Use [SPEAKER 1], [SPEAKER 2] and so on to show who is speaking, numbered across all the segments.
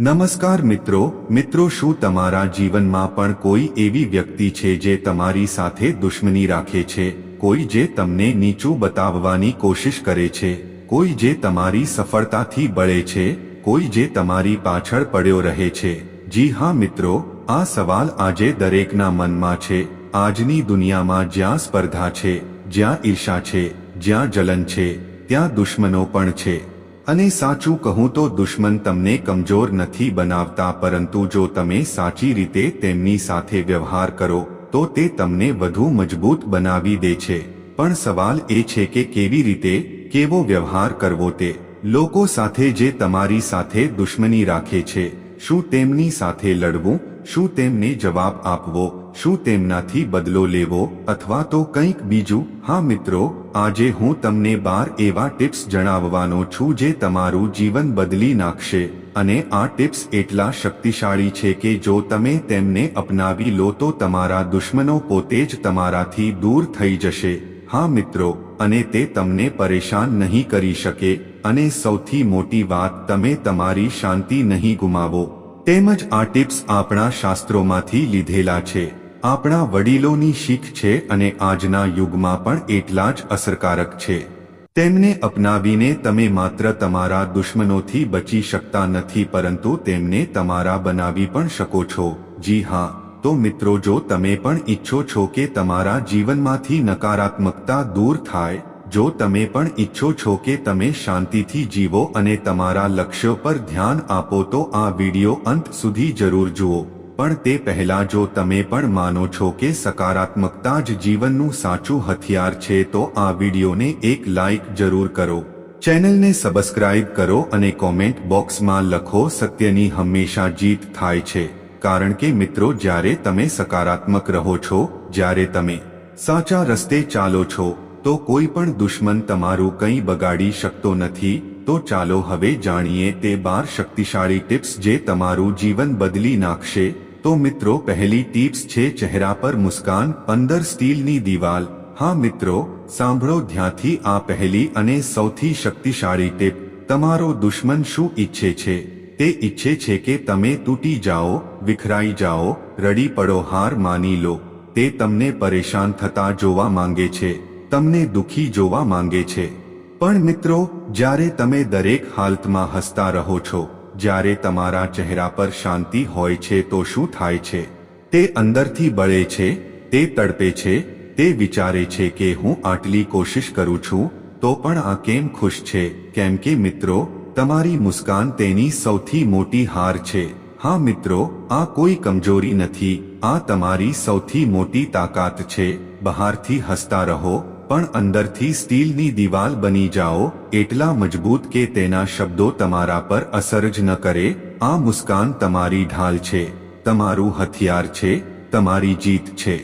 [SPEAKER 1] નમસ્કાર મિત્રો મિત્રો શું તમારા જીવનમાં પણ કોઈ એવી વ્યક્તિ છે જે તમારી સાથે દુશ્મની રાખે છે? કોઈ જે તમને નીચું બતાવવાની કોશિશ કરે છે? કોઈ જે તમારી સફળતાથી બળે છે? કોઈ જે તમારી પાછળ પડ્યો રહે છે? જી હા મિત્રો, આ સવાલ આજે દરેકના મનમાં છે. આજની દુનિયામાં જ્યાં સ્પર્ધા છે, જ્યાં ઈર્ષા છે, જ્યાં જલન છે, ત્યાં દુશ્મનો પણ છે. અને સાચું કહું તો દુશ્મન તમને કમજોર નથી બનાવતા, પરંતુ જો તમે સાચી રીતે તેમની સાથે વ્યવહાર કરો, તો તે તમને વધુ મજબૂત બનાવી દે છે. પણ સવાલ એ છે કે કેવી રીતે, કેવો વ્યવહાર કરવો તે? લોકો સાથે જે તમારી સાથે દુશ્મની રાખે છે, શું તેમની સાથે લડવું, શું તેમને જવાબ આપવો? શું તેમનાથી બદલો લેવો અથવા તો કંઈક બીજું? હા મિત્રો, આજે હું તમને બાર એવા ટિપ્સ જણાવવાનો છું જે તમારું જીવન બદલી નાખશે અને આ ટિપ્સ એટલા શક્તિશાળી છે કે જો તમે તેમને અપનાવી લો તો તમારા દુશ્મનો પોતે જ તમારાથી દૂર થઈ જશે. હા મિત્રો, અને તે તમને પરેશાન નહીં કરી શકે. અને સૌથી મોટી વાત, તમે તમારી શાંતિ નહીં ગુમાવો. તેમજ આ ટિપ્સ આપણા શાસ્ત્રોમાંથી લીધેલા છે. આપણા વડીલોની શીખ છે અને આજના યુગમાં પણ એટલા જ અસરકારક છે. તેમને અપનાવીને તમે માત્ર તમારા દુશ્મનોથી બચી શકતા નથી, પરંતુ તેમને તમારા બનાવી પણ શકો છો. જી હા, તો મિત્રો, જો તમે પણ ઈચ્છો છો કે તમારા જીવનમાંથી નકારાત્મકતા દૂર થાય, જો તમે પણ ઈચ્છો છો કે તમે શાંતિથી જીવો અને તમારા લક્ષ્યો પર ધ્યાન આપો, તો આ વિડિયો અંત સુધી જરૂર જુઓ. પણ તે પહેલા જો તમે પણ માનો છો કે સકારાત્મકતા જ જીવનનું સાચું હથિયાર છે, તો આ વિડિયોને એક લાઈક જરૂર કરો. ચેનલને સબસ્ક્રાઇબ કરો અને કોમેન્ટ બોક્સમાં લખો, સત્યની હંમેશા જીત થાય છે. કારણ કે મિત્રો, જ્યારે તમે સકારાત્મક રહો છો, જ્યારે તમે સાચા રસ્તે ચાલો છો, તો કોઈ પણ દુશ્મન તમારું કંઈ બગાડી શકતો નથી. તો ચાલો હવે જાણીએ તે બાર શક્તિશાળી ટિપ્સ જે તમારું જીવન બદલી નાખશે. તો મિત્રો પહેલી ટિપ્સ છે ચહેરા પર મુસ્કાન, પંદર સ્ટીલની દિવાલ. હા મિત્રો, સાંભળો ધ્યાનથી આ પહેલી અને સૌથી શક્તિશાળી ટીપ. તમારો દુશ્મન શું ઈચ્છે છે? તે ઈચ્છે છે કે તમે તૂટી જાઓ, વિખરાઈ જાઓ, રડી પડો, હાર માની લો. તે તમને પરેશાન થતા જોવા માંગે છે. તમને દુખી જોવા માંગે છે. પણ મિત્રો, જ્યારે તમે દરેક હાલતમાં હસતા રહો છો જ્યારે તમારા ચહેરા પર શાંતિ હોય છે તો શું થાય છે? તે અંદરથી બળે છે, તે તડપે છે, તે વિચારે છે કે હું આટલી કોશિશ કરું છું, તો પણ આ કેમ ખુશ છે? કેમ કે મિત્રો, તમારી મુસ્કાન તેની સૌથી મોટી હાર છે. હા મિત્રો, આ કોઈ કમજોરી નથી, આ તમારી સૌથી મોટી તાકાત છે. બહારથી હસતા રહો પણ અંદરથી સ્ટીલની દિવાલ બની જાઓ, એટલા મજબૂત કે તેના શબ્દો તમારા પર અસર જ ન કરે, આ મુસ્કાન તમારી ઢાલ છે, તમારું હથિયાર છે, તમારી જીત છે.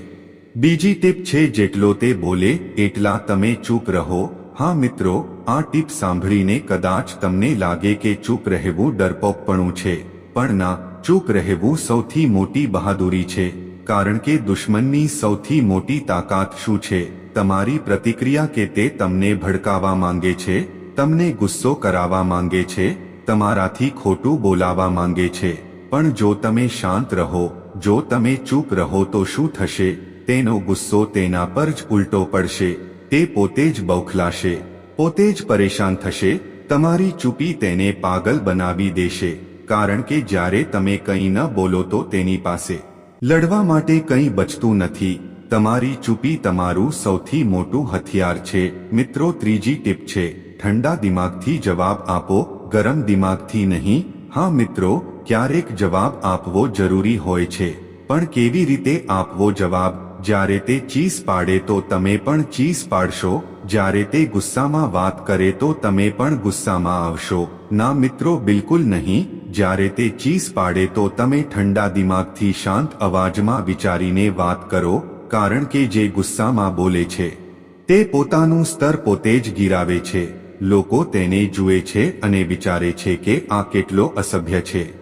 [SPEAKER 1] બીજી ટીપ છે જેટલો તે બોલે, એટલા તમે ચૂપ રહો. હા મિત્રો, આ ટીપ સાંભળીને કદાચ તમને લાગે કે ચૂપ રહેવું ડરપોકપણું છે, પણ ના, ચૂપ રહેવું સૌથી મોટી બહાદુરી છે, કારણ કે દુશ્મનની સૌથી મોટી તાકાત શું છે? તમારી પ્રતિક્રિયા કે તે તમને ભડકાવા માંગે છે? તમને ગુસ્સો કરાવવા માંગે છે? તમારાથી ખોટું બોલાવા માંગે છે? પણ જો તમે શાંત રહો, જો તમે ચૂપ રહો તો શું થશે? તેનો ગુસ્સો તેના પર જ ઉલટો પડશે. તે પોતે જ બૌખલાશે. પોતે જ પરેશાન થશે. તમારી ચૂપી તેને પાગલ બનાવી દેશે. કારણ કે જ્યારે તમે કંઈ ન બોલો તો તેની પાસે લડવા માટે કંઈ બચતું નથી. તમારી ચૂપી તમારું સૌથી મોટું હથિયાર છે. મિત્રો, ત્રીજી ટીપ છે, ઠંડા દિમાગથી જવાબ આપો, ગરમ દિમાગથી નહીં. હા, મિત્રો, ક્યારેક જવાબ આપવો જરૂરી હોય છે. પણ કેવી રીતે આપવો જવાબ? જ્યારે તે ચીસ પાડે તો તમે પણ ચીસ પાડશો. જ્યારે તે ગુસ્સામાં વાત કરે તો તમે પણ ગુસ્સામાં આવશો. ના, મિત્રો, બિલકુલ નહીં. જ્યારે તે ચીસ પાડે તો તમે ઠંડા દિમાગથી શાંત અવાજમાં વિચારીને વાત કરો. કારણ કે જે ગુસ્સામાં બોલે છે, તે પોતાનું સ્તર પોતે જ ગીરાવે છે. લોકો તેને જુએ છે અને વિચારે છે કે આ કેટલો અસભ્ય છે.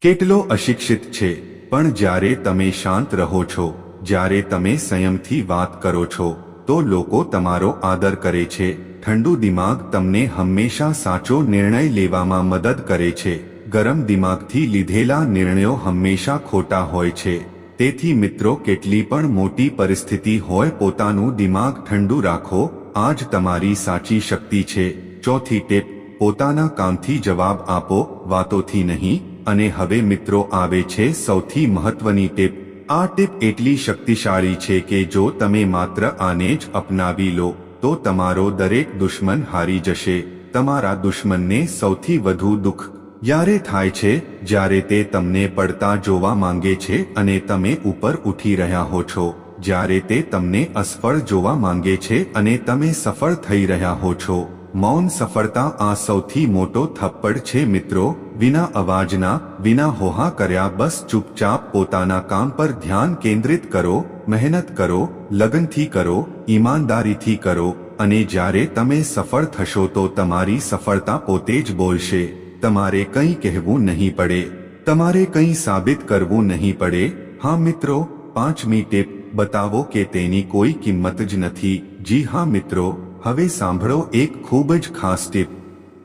[SPEAKER 1] કેટલો અશિક્ષિત છે. પણ જ્યારે તમે શાંત રહો છો, જ્યારે તમે સંયમથી વાત કરો છો, તો લોકો તમારો આદર કરે છે. ઠંડુ દિમાગ તમને હંમેશા સાચો નિર્ણય લેવામાં મદદ કરે છે. ગરમ દિમાગથી લીધેલા નિર્ણયો હંમેશા ખોટા હોય છે. તેથી મિત્રો કેટલી પણ મોટી પરિસ્થિતિ હોય પોતાનું દિમાગ ઠંડુ રાખો આ જ તમારી સાચી શક્તિ છે. ચોથી ટેપ, પોતાના કામથી જવાબ આપો, વાતોથી નહીં, અને હવે મિત્રો આવે છે સૌથી મહત્વની ટેપ. આ ટીપ એટલી શક્તિશાળી છે કે જો તમે માત્ર આને જ અપનાવી લો, તો તમારો દરેક દુશ્મન હારી જશે. તમારા દુશ્મનને સૌથી વધુ દુઃખ જ્યારે થાય છે, જ્યારે તે તમને પડતા જોવા માંગે છે અને તમે ઉપર ઉઠી રહ્યા હો છો, જ્યારે તે તમને અસફળ જોવા માંગે છે અને તમે સફળ થઈ રહ્યા હો છો. મૌન સફળતા આ સૌથી મોટો થપ્પડ છે મિત્રો, વિના અવાજના, વિના હોહા કર્યા બસ ચૂપચાપ પોતાના કામ પર ધ્યાન કેન્દ્રિત કરો, મહેનત કરો, લગનથી કરો, ઈમાનદારીથી કરો, અને જ્યારે તમે સફળ થશો તો તમારી સફળતા પોતે જ બોલશે. તમારે કંઈ કહેવું નહીં પડે, તમારે કંઈ સાબિત કરવું નહીં પડે. હા મિત્રો, પાંચમી ટીપ બતાવો કે તેની કોઈ કિંમત જ નથી. જી હા મિત્રો, હવે સાંભળો એક ખૂબ જ ખાસ ટીપ.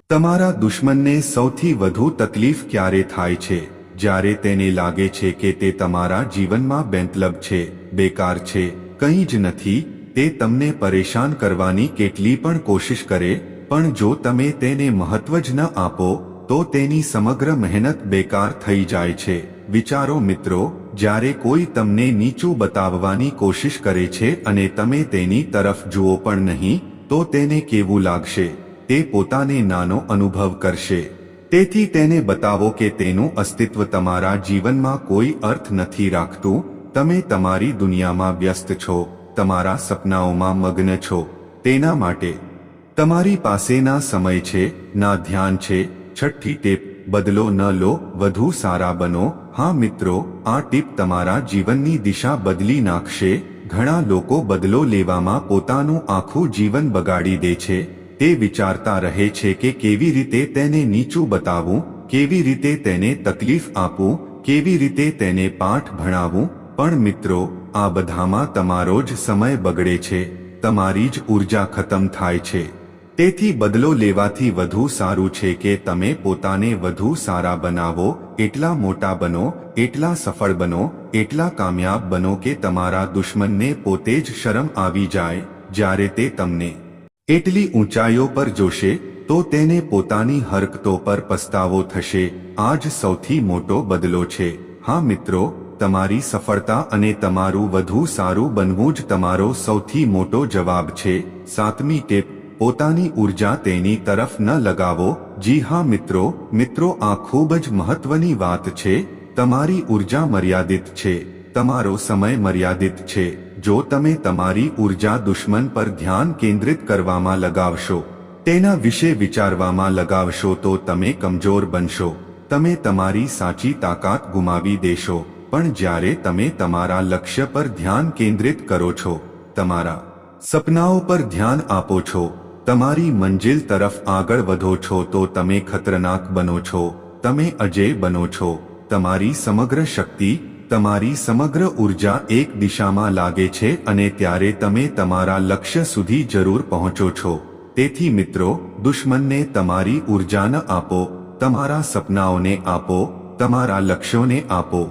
[SPEAKER 1] તમારા દુશ્મનને સૌથી વધુ તકલીફ ક્યારે થાય છે? જ્યારે તેને લાગે છે કે તે તમારા જીવનમાં બેંતલબ છે, બેકાર છે, કંઈ જ નથી, તે તમને પરેશાન કરવાની કેટલી પણ કોશિશ કરે, પણ જો તમે તેને મહત્વ જ ન આપો તો તેની સમગ્ર મહેનત બેકાર થઈ જાય છે. વિચારો મિત્રો, જ્યારે કોઈ તમને નીચું બતાવવાની કોશિશ કરે છે અને તમે તેની તરફ જુઓ પણ નહીં, તો તેને કેવું લાગશે? તે પોતાને નાનો અનુભવ કરશે. તેથી તેને બતાવો કે તેનું અસ્તિત્વ તમારા જીવનમાં કોઈ અર્થ નથી રાખતું. તમે તમારી દુનિયામાં વ્યસ્ત છો, તમારા સપનાઓમાં મગ્ન છો. તેના માટે તમારી પાસેના સમય છે, ના ધ્યાન છે છઠ્ઠી ટીપ, બદલો ન લો, વધુ સારા બનો. હા મિત્રો, આ ટીપ તમારા જીવનની દિશા બદલી નાખશે. ઘણા લોકો બદલો લેવામાં પોતાનું આખું જીવન બગાડી દે છે. તે વિચારતા રહે છે કે કેવી રીતે તેને નીચું બતાવવું કેવી રીતે તેને તકલીફ આપવું કેવી રીતે તેને પાઠ ભણાવવું પણ મિત્રો, આ બધામાં તમારો જ સમય બગડે છે. તમારી જ ઊર્જા ખતમ થાય છે. તેથી બદલો લેવાથી વધુ સારું છે કે તમે પોતાને વધુ સારા બનાવો, એટલા મોટા બનો, એટલા સફળ બનો, એટલા કામયાબ બનો કે તમારા દુશ્મનને પોતે જ શરમ આવી જાય, જ્યારે તે તમને એટલી ઊંચાઈઓ પર જોશે, તો તેને પોતાની હરકતો પર પસ્તાવો થશે. આ જ સૌથી મોટો બદલો છે. હા મિત્રો, તમારી સફળતા અને તમારું વધુ સારું બનવું જ તમારો સૌથી મોટો જવાબ છે. સાતમી ટેપ પોતાની ઊર્જા તેની તરફ ન લગાવો. જી હા મિત્રો મિત્રો આ ખૂબ જ મહત્વની વાત છે. તમારી ઊર્જા મર્યાદિત છે. તમારો સમય મર્યાદિત છે. જો તમે તમારી ઊર્જા દુશ્મન પર ધ્યાન કેન્દ્રિત કરવામાં લગાવશો, તેના વિશે વિચારવામાં લગાવશો તો તમે કમજોર બનશો. તમે તમારી સાચી તાકાત ગુમાવી દેશો. પણ જ્યારે તમે તમારા લક્ષ્ય પર ધ્યાન કેન્દ્રિત કરો છો, તમારા સપનાઓ પર ધ્યાન આપો છો તમારી મંજિલ તરફ આગળ વધો છો તો તમે ખતરનાક બનો છો. તમે અજય બનો છો. તમારી સમગ્ર શક્તિ, તમારી સમગ્ર ઊર્જા એક દિશામાં લાગે છે અને ત્યારે તમે તમારા લક્ષ્ય સુધી જરૂર પહોંચો છો. તેથી મિત્રો, દુશ્મનને તમારી ઊર્જા ન આપો, તમારા સપનાઓને આપો, તમારા લક્ષ્યોને આપો.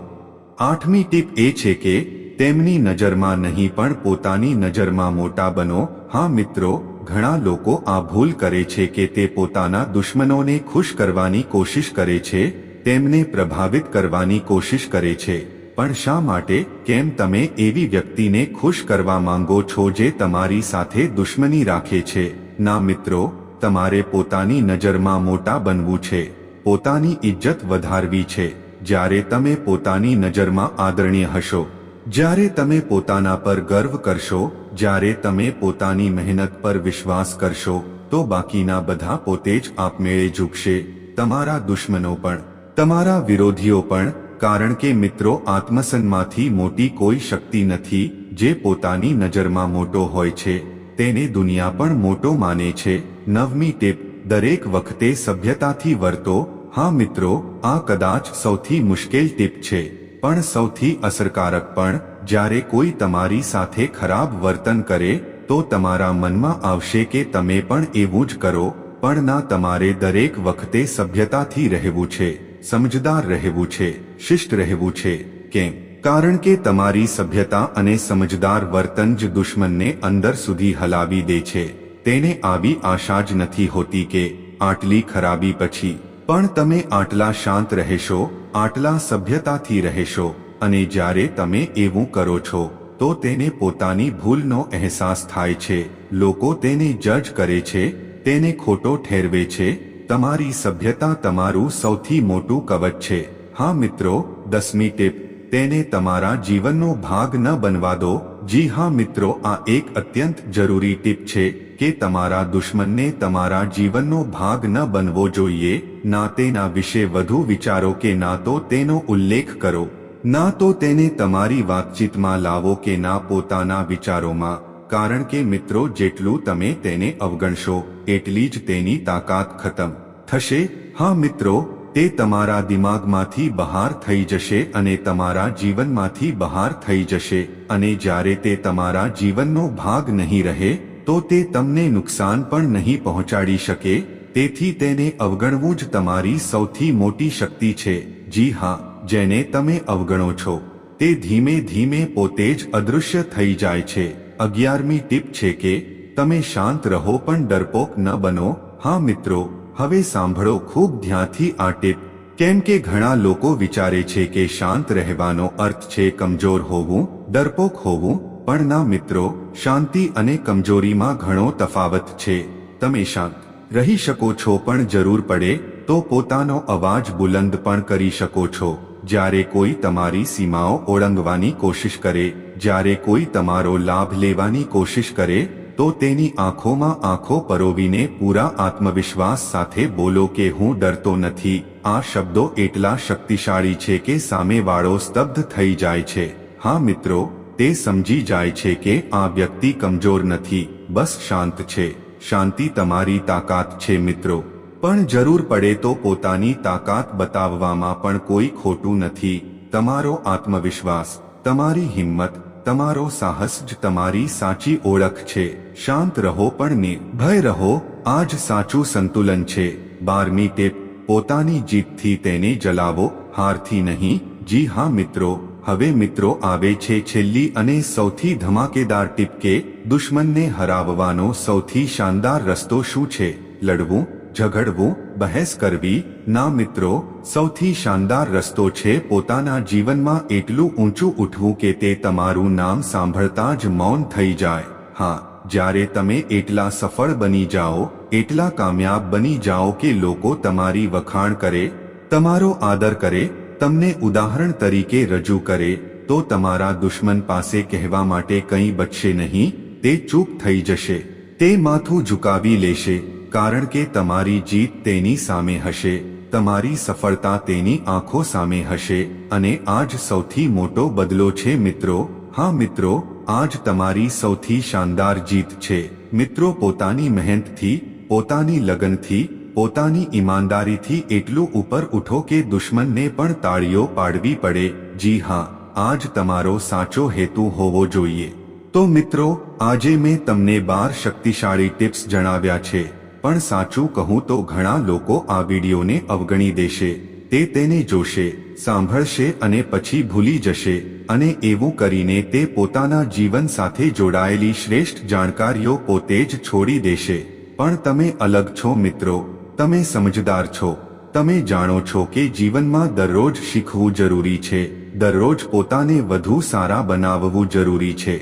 [SPEAKER 1] આઠમી ટીપ એ છે કે, તેમની નજરમાં નહીં પણ પોતાની નજરમાં મોટા બનો. હા મિત્રો ઘણા લોકો આ ભૂલ કરે છે કે તે પોતાના દુશ્મનોને ખુશ કરવાની કોશિશ કરે છે, તેમને પ્રભાવિત કરવાની કોશિશ કરે છે. પણ શા માટે, કેમ તમે એવી વ્યક્તિને ખુશ કરવા માંગો છો જે તમારી સાથે દુશ્મની રાખે છે? ના મિત્રો, તમારે પોતાની નજરમાં મોટા બનવું છે. પોતાની ઇજ્જત વધારવી છે. જ્યારે તમે પોતાની નજરમાં આદરણીય હશો જ્યારે તમે પોતાના પર ગર્વ કરશો, જ્યારે તમે પોતાની મહેનત પર વિશ્વાસ કરશો, તો બાકીના બધા પોતે જ આપમેળે ઝૂકશે, તમારા દુશ્મનો પણ, તમારા વિરોધીઓ પણ, કારણ કે મિત્રો આત્મસન્માંથી મોટી કોઈ શક્તિ નથી, જે પોતાની નજરમાં મોટો હોય છે, તેને દુનિયા પણ મોટો માને છે, નવમી ટીપ, દરેક વખતે સભ્યતાથી વર્તો, હા મિત્રો, આ કદાચ સૌથી મુશ્કેલ ટીપ છે. પણ સૌથી અસરકારક પણ, જ્યારે કોઈ તમારી સાથે ખરાબ વર્તન કરે, તો તમારા મનમાં આવશે કે તમે પણ એવું જ કરો, પણ ના તમારે દરેક વખતે સભ્યતાથી રહેવું છે, સમજદાર રહેવું છે, શિષ્ટ રહેવું છે, કેમ? કારણ કે તમારી સભ્યતા અને સમજદાર વર્તન જ દુશ્મનને અંદર સુધી હલાવી દે છે. તેને આવી આશા જ નથી હોતી કે, આટલી ખરાબી પછી પણ તમે આટલા શાંત રહેશો, આટલા સભ્યતાથી રહેશો, અને જ્યારે તમે એવું કરો છો, તો તેને પોતાની ભૂલનો અહેસાસ થાય છે. લોકો તેને જજ કરે છે, તેને ખોટો ઠેરવે છે. તમારી સભ્યતા તમારું સૌથી મોટું કવચ છે. હા મિત્રો, દસમી ટીપ, તેને તમારા જીવનનો ભાગ ન બનવા દો. જી હા મિત્રો, આ એક અત્યંત જરૂરી ટીપ છે. કે તમારા દુશ્મનને તમારા જીવનનો ભાગ ન બનવો જોઈએ, ના તેના વિશે વધુ વિચારો કે ના તો તેનો ઉલ્લેખ કરો, ના તો તેને તમારી વાતચીતમાં લાવો કે ના પોતાના વિચારોમાં, કારણ કે મિત્રો જેટલું તમે તેને અવગણશો, એટલી જ તેની તાકાત ખતમ થશે. હા મિત્રો, તે તમારા દિમાગમાંથી બહાર થઈ જશે અને તમારા જીવનમાંથી બહાર થઈ જશે અને જ્યારે તે તમારા જીવનનો ભાગ નહીં રહે તો તે તમને નુકસાન પણ નહીં પહોંચાડી શકે, તેથી તેને અવગણવું જ તમારી સૌથી મોટી શક્તિ છે. જી હા, જેને તમે અવગણો છો. તે ધીમે ધીમે પોતે જ અદૃશ્ય થઈ જાય છે. અગિયારમી ટીપ છે કે, તમે શાંત રહો પણ ડરપોક ન બનો. હા મિત્રો, હવે સાંભળો ખૂબ ધ્યાનથી આ ટીપ. કેમ કે ઘણા લોકો વિચારે છે કે શાંત રહેવાનો અર્થ છે કમજોર હોવું, ડરપોક હોવું પણ ના મિત્રો, શાંતિ અને કમજોરીમાં ઘણો તફાવત છે. તમે શાંત રહી શકો છો પણ જરૂર પડે તો પોતાનો અવાજ બુલંદ પણ કરી શકો છો. જ્યારે કોઈ તમારી સીમાઓ ઓળંગવાની કોશિશ કરે, જ્યારે કોઈ તમારો લાભ લેવાની કોશિશ કરે, તો તેની આંખોમાં આંખો પરોવીને પૂરા આત્મવિશ્વાસ સાથે બોલો કે હું ડરતો નથી. આ શબ્દો એટલા શક્તિશાળી છે કે સામેવાળો સ્તબ્ધ થઈ જાય છે. હા મિત્રો તે સમજી જાય છે કે આ વ્યક્તિ કમજોર નથી, બસ શાંત છે. શાંતિ તમારી તાકાત છે મિત્રો. પણ જરૂર પડે તો પોતાની તાકાત બતાવવામાં પણ કોઈ ખોટું નથી. તમારો આત્મવિશ્વાસ, તમારી હિંમત, તમારો સાહસ જ તમારી સાચી ઓળખ છે. શાંત રહો પણ નિર્ભય રહો આ જ સાચું સંતુલન છે. બારમી ટેપ, પોતાની જીતથી તેને જલાવો, હારથી નહીં. જી હા મિત્રો. હવે મિત્રો આવે છે છેલ્લી અને સૌથી ધમાકેદાર ટીપ કે દુશ્મનને હરાવવાનો સૌથી શાનદાર રસ્તો શું છે? લડવું, ઝઘડવું, બહેસ કરવી? ના મિત્રો, સૌથી શાનદાર રસ્તો છે પોતાના જીવનમાં એટલું ઊંચું ઉઠવું કે તે તમારું નામ સાંભળતા જ મૌન થઈ જાય. હા, જ્યારે તમે એટલા સફળ બની જાઓ, એટલા કામયાબ બની જાઓ કે લોકો તમારી વખાણ કરે, તમારો આદર કરે તમને ઉદાહરણ તરીકે રજૂ કરે, તો તમારા દુશ્મન પાસે કહેવા માટે કંઈ બચશે નહીં, તે ચૂપ થઈ જશે. તે માથું ઝુકાવી લેશે, કારણ કે તમારી જીત તેની સામે હશે. તમારી સફળતા તેની આંખો સામે હશે, અને આજ સૌથી મોટો બદલો છે મિત્રો. હા મિત્રો, આજ તમારી સૌથી શાનદાર જીત છે. મિત્રો પોતાની મહેનતથી, પોતાની લગનથી પોતાની ઈમાનદારીથી એટલું ઉપર ઉઠો કે દુશ્મનને પણ તાળીઓ પાડવી પડે. જી હા, આજ તમારો સાચો હેતુ હોવો જોઈએ. તો મિત્રો, આજે મેં તમને બાર શક્તિશાળી ટિપ્સ જણાવ્યા છે, પણ સાચું કહું તો ઘણા લોકો આ વિડીયોને અવગણી દેશે, તે તેને જોશે, સાંભળશે અને પછી ભૂલી જશે, અને એવું કરીને તે પોતાના જીવન સાથે જોડાયેલી શ્રેષ્ઠ જાણકારીઓ પોતે જ છોડી દેશે. પણ તમે અલગ છો મિત્રો તમે સમજદાર છો. તમે જાણો છો કે જીવનમાં દરરોજ શીખવું જરૂરી છે. દરરોજ પોતાને વધુ સારા બનાવવું જરૂરી છે.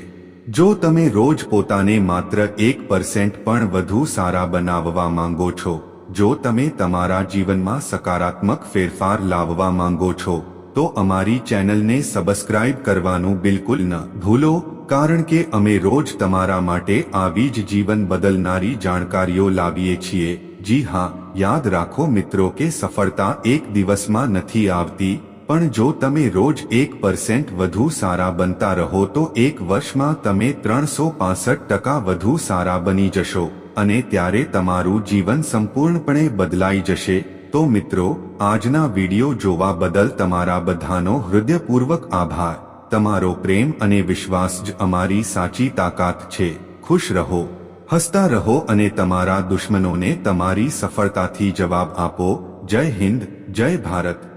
[SPEAKER 1] જો તમે રોજ પોતાને માત્ર એક પર્સેન્ટ પણ વધુ સારા બનાવવા માંગો છો, જો તમે તમારા જીવનમાં સકારાત્મક ફેરફાર લાવવા માંગો છો, તો અમારી ચેનલને સબસ્ક્રાઇબ કરવાનું બિલકુલ ન ભૂલો, કારણ કે અમે રોજ તમારા માટે આવી જ જીવન બદલનારી જાણકારીઓ લાવીએ છીએ. જી હા, યાદ રાખો મિત્રો કે સફળતા એક દિવસમાં નથી આવતી, પણ જો તમે રોજ એક પર્સેન્ટ વધુ સારા બનતા રહો તો એક વર્ષમાં તમે ત્રણસો ટકા વધુ સારા બની જશો, અને ત્યારે તમારું જીવન સંપૂર્ણપણે બદલાઈ જશે. તો મિત્રો, આજના વીડિયો જોવા બદલ તમારા બધાનો હૃદયપૂર્વક આભાર. તમારો પ્રેમ અને વિશ્વાસ જ અમારી સાચી તાકાત છે. ખુશ રહો. હસતા રહો અને તમારા દુશ્મનોને તમારી સફળતાથી જવાબ આપો. જય હિન્દ જય ભારત.